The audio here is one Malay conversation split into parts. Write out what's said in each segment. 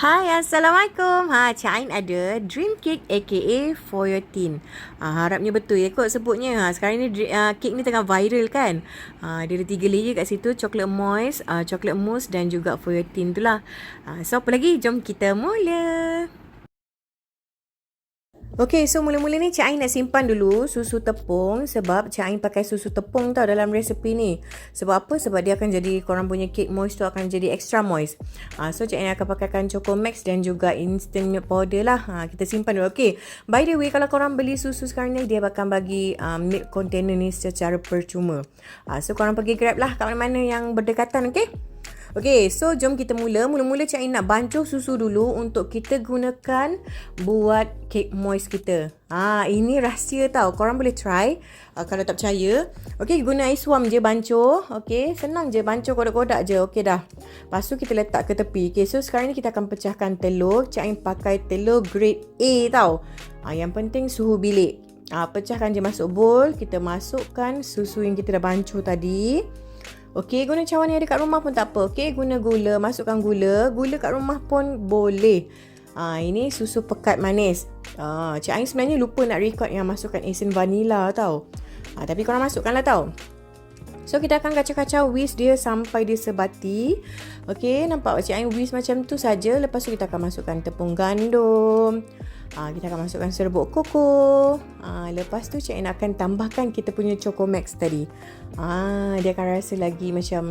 Hai, Assalamualaikum. Ha, Cik Ain ada Dream Cake aka For Your Teen. Ha, harapnya betul ya kot sebutnya. Ha, sekarang ni uh, cake ni tengah viral kan. Ha, dia ada tiga layer kat situ. Chocolate moist, uh, chocolate mousse dan juga For Your Teen tu lah. Ha, so, apa lagi? Jom kita mula. Okay, so mula-mula ni Cik Ain nak simpan dulu susu tepung sebab Cik Ain pakai susu tepung tau dalam resepi ni. Sebab apa? Sebab dia akan jadi korang punya cake moist tu akan jadi extra moist. Ha, so Cik Ain akan pakaikan Choco Max dan juga instant milk powder lah. Ha, kita simpan dulu. Okay, by the way kalau korang beli susu sekarang ni dia akan bagi um, milk container ni secara percuma. Ha, so korang pergi grab lah kat mana-mana yang berdekatan, okay? Okay, so jom kita mula. Mula-mula Cik Ain nak bancuh susu dulu untuk kita gunakan buat cake moist kita. Ah, ini rahsia tau. Korang boleh try uh, kalau tak percaya. Okay, guna air suam je bancuh. Okay, senang je bancuh kodak-kodak je. Okay dah. Lepas tu kita letak ke tepi. Okay, so sekarang ni kita akan pecahkan telur. Cik Ain pakai telur grade A tau. Ah, yang penting suhu bilik. Ah, pecahkan je masuk bowl. Kita masukkan susu yang kita dah bancuh tadi. Okey, guna cawan yang ada kat rumah pun tak apa. Okey, guna gula, masukkan gula. Gula kat rumah pun boleh. Ha, ini susu pekat manis. Ha, Cik Ain sebenarnya lupa nak record yang masukkan esen vanila tau. Ha, tapi korang masukkanlah tau. So kita akan kacau-kacau whisk dia sampai dia sebati. Okey, nampak Cik Ain whisk macam tu saja. Lepas tu kita akan masukkan tepung gandum. Ha, kita akan masukkan serbuk koko. Ha, lepas tu Cik Ain akan tambahkan kita punya Choco Max tadi. Ha, dia akan rasa lagi macam...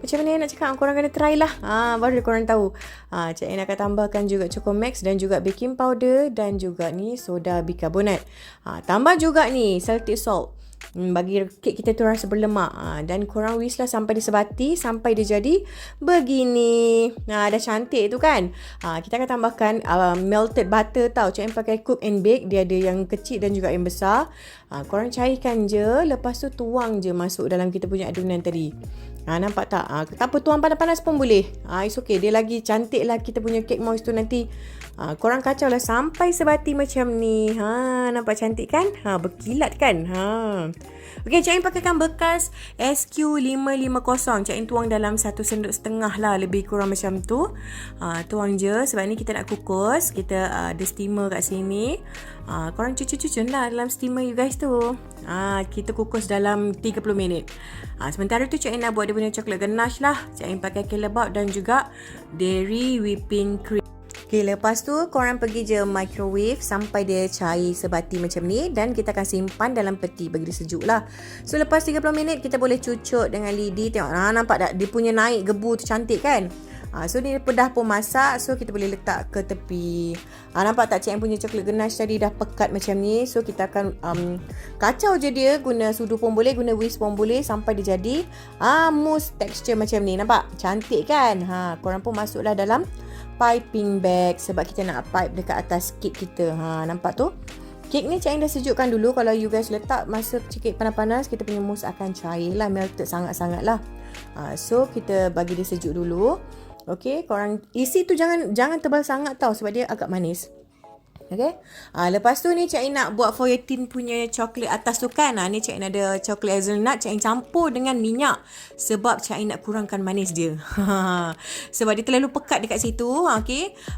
Macam mana nak cakap? Korang kena try lah. Ha, baru korang tahu. Ha, Cik Ain akan tambahkan juga Choco Max dan juga baking powder dan juga ni soda bikarbonat. Ha, tambah juga ni salted salt. Hmm, bagi kek kita tu rasa berlemak ha, dan korang wish lah sampai dia sebati sampai dia jadi begini ha, dah cantik tu kan ha, kita akan tambahkan uh, melted butter tau cik pakai cook and bake dia ada yang kecil dan juga yang besar ha, korang cairkan je lepas tu tuang je masuk dalam kita punya adunan tadi Ha, nampak tak? Ha, tak apa, tuang panas-panas pun boleh. Ha, it's okay. Dia lagi cantik lah kita punya cake moist tu nanti. Ha, korang kacau lah sampai sebati macam ni. Ha, nampak cantik kan? Ha, berkilat kan? Ha. Okay, Cik Ain pakaikan bekas SQ550. Cik Ain tuang dalam satu sendok setengah lah. Lebih kurang macam tu. Ha, tuang je. Sebab ni kita nak kukus. Kita uh, ada steamer kat sini. Ha, korang cucu-cucun lah dalam steamer you guys tu. Ha, kita kukus dalam 30 minit. Ha, sementara tu Cik Ain nak buat dia punya coklat ganache lah. Cik Ain pakai kelebab dan juga dairy whipping cream. Okay, lepas tu korang pergi je microwave sampai dia cair sebati macam ni dan kita akan simpan dalam peti bagi dia sejuk lah. So, lepas 30 minit kita boleh cucuk dengan lidi. Tengok, ha, nampak tak? Dia punya naik gebu tu cantik kan? Ha, so ni dah pun masak So kita boleh letak ke tepi ha, Nampak tak cik punya coklat ganache tadi Dah pekat macam ni So kita akan um, Kacau je dia Guna sudu pun boleh Guna whisk pun boleh Sampai dia jadi ha, Mousse texture macam ni Nampak? Cantik kan? Ha, korang pun masuklah dalam Piping bag Sebab kita nak pipe dekat atas cake kita. Ha, Nampak tu? Kek ni Cik dah sejukkan dulu. Kalau you guys letak Masa sikit panas-panas Kita punya mousse akan cair lah. Melted sangat-sangat lah. Ha, So kita bagi dia sejuk dulu. Okey, korang isi tu jangan jangan tebal sangat tau sebab dia agak manis. Okey. Ah lepas tu ni Cik nak buat teen punya coklat atas tu kan. Ah ni Cik Ain ada coklat hazelnut Cik Ain campur dengan minyak sebab Cik Ain nak kurangkan manis dia. sebab dia terlalu pekat dekat situ.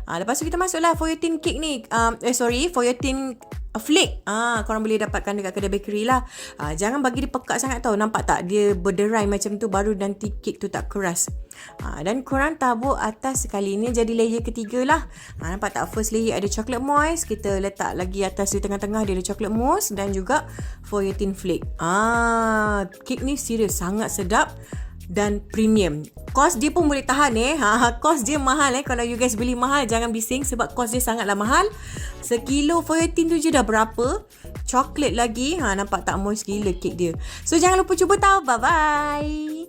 Ah lepas tu kita masuklah teen cake ni. Um, eh sorry, teen A flake. Ah, korang boleh dapatkan dekat kedai bakery lah. Ah, jangan bagi dia pekat sangat tau. Nampak tak? Dia berderai macam tu baru nanti kek tu tak keras. Ah, dan korang tabuk atas sekali ni jadi layer ketiga lah. Ah, nampak tak? First layer ada chocolate moist. Kita letak lagi atas di tengah-tengah dia ada chocolate mousse dan juga foyotine flake. Ah, kek ni serius sangat sedap dan premium. Kos dia pun boleh tahan eh. Ha, ha, kos dia mahal eh. Kalau you guys beli mahal jangan bising sebab kos dia sangatlah mahal. Sekilo foyatin tu je dah berapa. Coklat lagi. Ha, nampak tak moist gila kek dia. So jangan lupa cuba tau. Bye bye.